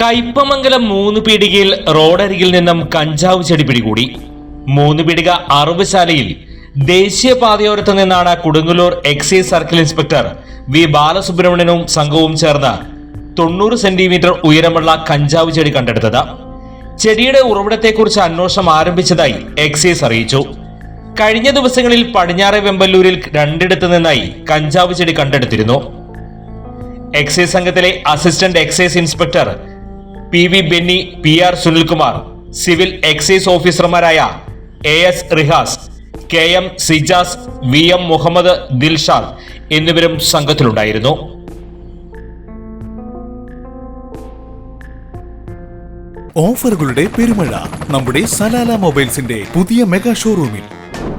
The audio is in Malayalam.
കയ്പമംഗലം മൂന്ന് പീടികയിൽ റോഡരികിൽ നിന്നും കഞ്ചാവ് ചെടി പിടികൂടി. മൂന്ന് പീടിക അറവുശാലയിൽ ദേശീയപാതയോരത്ത് നിന്നാണ് Kodungallur excise circle inspector V ബാലസുബ്രഹ്മണ്യനും സംഘവും ചേർന്ന് തൊണ്ണൂറ് സെന്റിമീറ്റർ ഉയരമുള്ള കഞ്ചാവ് ചെടി കണ്ടെടുത്തത്. ചെടിയുടെ ഉറവിടത്തെക്കുറിച്ച് അന്വേഷണം ആരംഭിച്ചതായി എക്സൈസ് അറിയിച്ചു. കഴിഞ്ഞ ദിവസങ്ങളിൽ പടിഞ്ഞാറെ വെമ്പല്ലൂരിൽ രണ്ടിടത്ത് നിന്നായി കഞ്ചാവ് ചെടി കണ്ടെടുത്തിരുന്നു. എക്സൈസ് സംഘത്തിലെ assistant excise inspector P V Benny P R Sunilkumar civil excise ഓഫീസർമാരായ A S Rihas K M Sijas V M Muhammad Dilshad എന്നിവരും സംഘത്തിലുണ്ടായിരുന്നു. ഓഫറുകളുടെ പെരുമഴ നമ്മുടെ സലാല മൊബൈൽസിന്റെ പുതിയ മെഗാ ഷോറൂമിൽ.